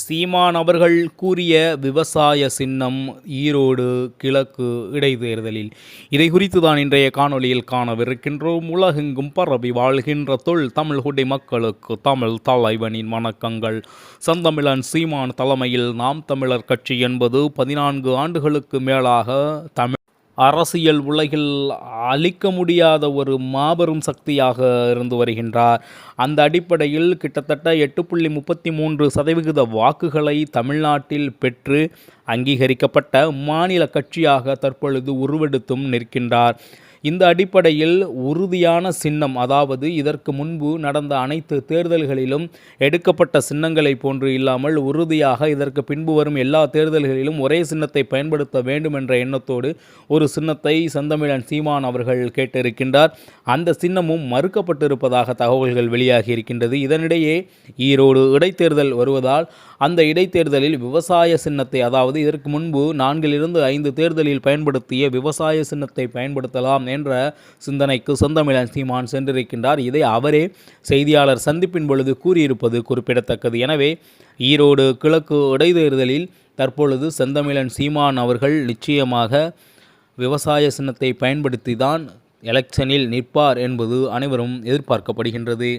சீமான் அவர்கள் கூறிய விவசாய சின்னம் ஈரோடு கிழக்கு இடைத்தேர்தலில். இதை குறித்து தான் இன்றைய காணொளியில் காணவிருக்கின்றோம். உலகெங்கும் பரவி வாழ்கின்ற தொல் தமிழ் குடி மக்களுக்கு தமிழ் தலைவனின் வணக்கங்கள். சந்தமிழன் சீமான் தலைமையில் நாம் தமிழர் கட்சி என்பது பதினான்கு ஆண்டுகளுக்கு மேலாக தமிழ் அரசியல் உலகில் அழிக்க முடியாத ஒரு மாபெரும் சக்தியாக இருந்து வருகின்றார். அந்த அடிப்படையில் கிட்டத்தட்ட எட்டு புள்ளி முப்பத்தி மூன்று சதவிகித வாக்குகளை தமிழ்நாட்டில் பெற்று அங்கீகரிக்கப்பட்ட மாநில கட்சியாக தற்பொழுது உருவெடுத்தும் நிற்கின்றார். இந்த அடிப்படையில் உறுதியான சின்னம் அதாவது இதற்கு முன்பு நடந்த அனைத்து தேர்தல்களிலும் எடுக்கப்பட்ட சின்னங்களை போன்று இல்லாமல் உறுதியாக இதற்கு பின்பு வரும் எல்லா தேர்தல்களிலும் ஒரே சின்னத்தை பயன்படுத்த வேண்டும் என்ற எண்ணத்தோடு ஒரு சின்னத்தை செந்தமிழன் சீமான் அவர்கள் கேட்டிருக்கின்றார். அந்த சின்னமும் மறுக்கப்பட்டிருப்பதாக தகவல்கள் வெளியாகி இருக்கின்றது. இதனிடையே ஈரோடு இடைத்தேர்தல் வருவதால் அந்த இடைத்தேர்தலில் விவசாய சின்னத்தை அதாவது இதற்கு முன்பு நான்கிலிருந்து ஐந்து தேர்தலில் பயன்படுத்திய விவசாய சின்னத்தை பயன்படுத்தலாம் என்ற சிந்தனைக்கு சொந்தமிழன் சீமான் சென்றிருக்கின்றார். இதை அவரே செய்தியாளர் சந்திப்பின் பொழுது கூறியிருப்பது குறிப்பிடத்தக்கது. எனவே ஈரோடு கிழக்கு இடைத்தேர்தலில் தற்பொழுது செந்தமிழன் சீமான் அவர்கள் நிச்சயமாக விவசாய சின்னத்தை பயன்படுத்தி தான் எலெக்ஷனில் நிற்பார் என்பது அனைவரும் எதிர்பார்க்கப்படுகின்றது.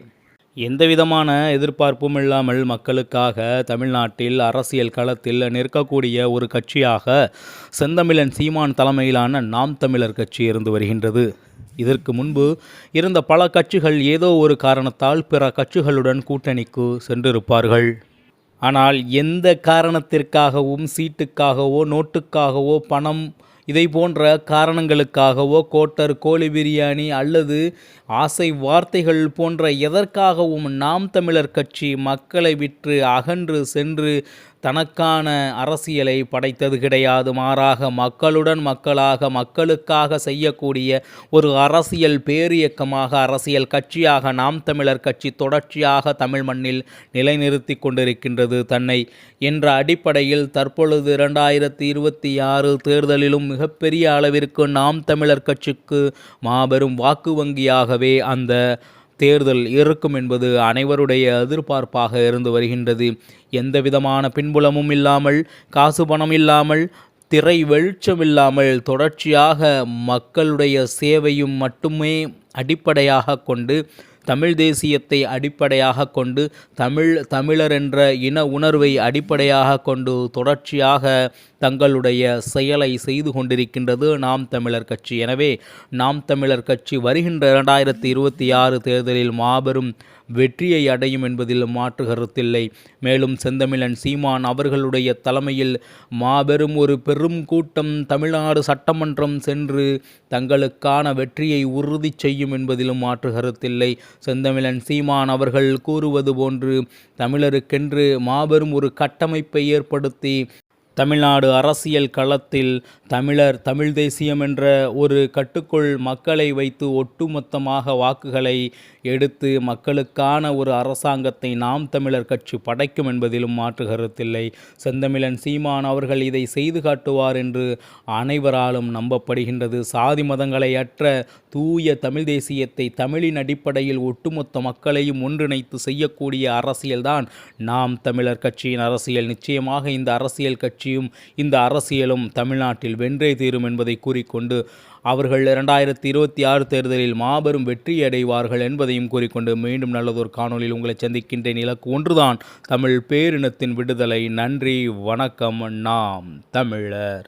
எந்தவிதமான எதிர்பார்ப்பும் இல்லாமல் மக்களுக்காக தமிழ்நாட்டில் அரசியல் களத்தில் நிற்கக்கூடிய ஒரு கட்சியாக செந்தமிழன் சீமான் தலைமையிலான நாம் தமிழர் கட்சி இருந்து வருகின்றது. இதற்கு முன்பு இருந்த பல கட்சிகள் ஏதோ ஒரு காரணத்தால் பிற கட்சிகளுடன் கூட்டணிக்கு சென்றிருப்பார்கள். ஆனால் எந்த காரணத்திற்காகவும் சீட்டுக்காகவோ நோட்டுக்காகவோ பணம் இதை போன்ற காரணங்களுக்காகவோ கோட்டர் கோழி பிரியாணி அல்லது ஆசை வார்த்தைகள் போன்ற எதற்காகவும் நாம் தமிழர் கட்சி மக்களை விற்று அகன்று சென்று தனக்கான அரசியலை படைத்தது கிடையாது. மாறாக மக்களுடன் மக்களாக மக்களுக்காக செய்யக்கூடிய ஒரு அரசியல் பேரியக்கமாக அரசியல் கட்சியாக நாம் தமிழர் கட்சி தொடர்ச்சியாக தமிழ் மண்ணில் நிலைநிறுத்தி கொண்டிருக்கின்றது தன்னை. என்ற அடிப்படையில் தற்பொழுது இரண்டாயிரத்தி இருபத்தி ஆறு தேர்தலிலும் மிகப்பெரிய அளவிற்கு நாம் தமிழர் கட்சிக்கு மாபெரும் வாக்கு வங்கியாகவே அந்த தேர்தல் இருக்கும் என்பது அனைவருடைய எதிர்பார்ப்பாக இருந்து வருகின்றது. எந்தவிதமான பின்புலமும் இல்லாமல் காசு பணம் இல்லாமல் திரை வெளிச்சம் இல்லாமல் தொடர்ச்சியாக மக்களுடைய சேவையும் மட்டுமே அடிப்படையாக கொண்டு தமிழ் தேசியத்தை அடிப்படையாக கொண்டு தமிழ் தமிழர் என்ற இன உணர்வை அடிப்படையாக கொண்டு தொடர்ச்சியாக தங்களுடைய செயலை செய்து கொண்டிருக்கின்றது நாம் தமிழர் கட்சி. எனவே நாம் தமிழர் கட்சி வருகின்ற இரண்டாயிரத்தி இருபத்தி ஆறு தேர்தலில் மாபெரும் வெற்றியை அடையும் என்பதில் மாற்று கருத்தில்லை. மேலும் செந்தமிழன் சீமான் அவர்களுடைய தலைமையில் மாபெரும் ஒரு பெரும் கூட்டம் தமிழ்நாடு சட்டமன்றம் சென்று தங்களுக்கான வெற்றியை உறுதி செய்யும் என்பதிலும் மாற்று கருத்தில்லை. செந்தமிழன் சீமான் அவர்கள் கூறுவது போன்று தமிழருக்கென்று மாபெரும் ஒரு கட்டமைப்பை ஏற்படுத்தி தமிழ்நாடு அரசியல் களத்தில் தமிழர் தமிழ் தேசியம் என்ற ஒரு கட்டுக்குள் மக்களை வைத்து ஒட்டுமொத்தமாக வாக்குகளை எடுத்து மக்களுக்கான ஒரு அரசாங்கத்தை நாம் தமிழர் கட்சி படைக்கும் என்பதிலும் மாற்று கருத்தில்லை. செந்தமிழன் சீமான் அவர்கள் இதை செய்து காட்டுவார் என்று அனைவராலும் நம்பப்படுகின்றது. சாதி மதங்களை அற்ற தூய தமிழ் தேசியத்தை தமிழின் அடிப்படையில் ஒட்டுமொத்த மக்களையும் ஒன்றிணைத்து செய்யக்கூடிய அரசியல்தான் நாம் தமிழர் கட்சியின் அரசியல். நிச்சயமாக இந்த அரசியல் கட்சி கட்சியும் இந்த அரசியலும் தமிழ்நாட்டில் வென்றே தீரும் என்பதை கூறிக்கொண்டு அவர்கள் இரண்டாயிரத்தி இருபத்தி ஆறு தேர்தலில் மாபெரும் வெற்றி அடைவார்கள் என்பதையும் கூறிக்கொண்டு மீண்டும் நல்லதொரு காணொலியில் உங்களை சந்திக்கின்றேன். இலக்கு ஒன்றுதான் தமிழ் பேரினத்தின் விடுதலை. நன்றி வணக்கம். நாம் தமிழர்.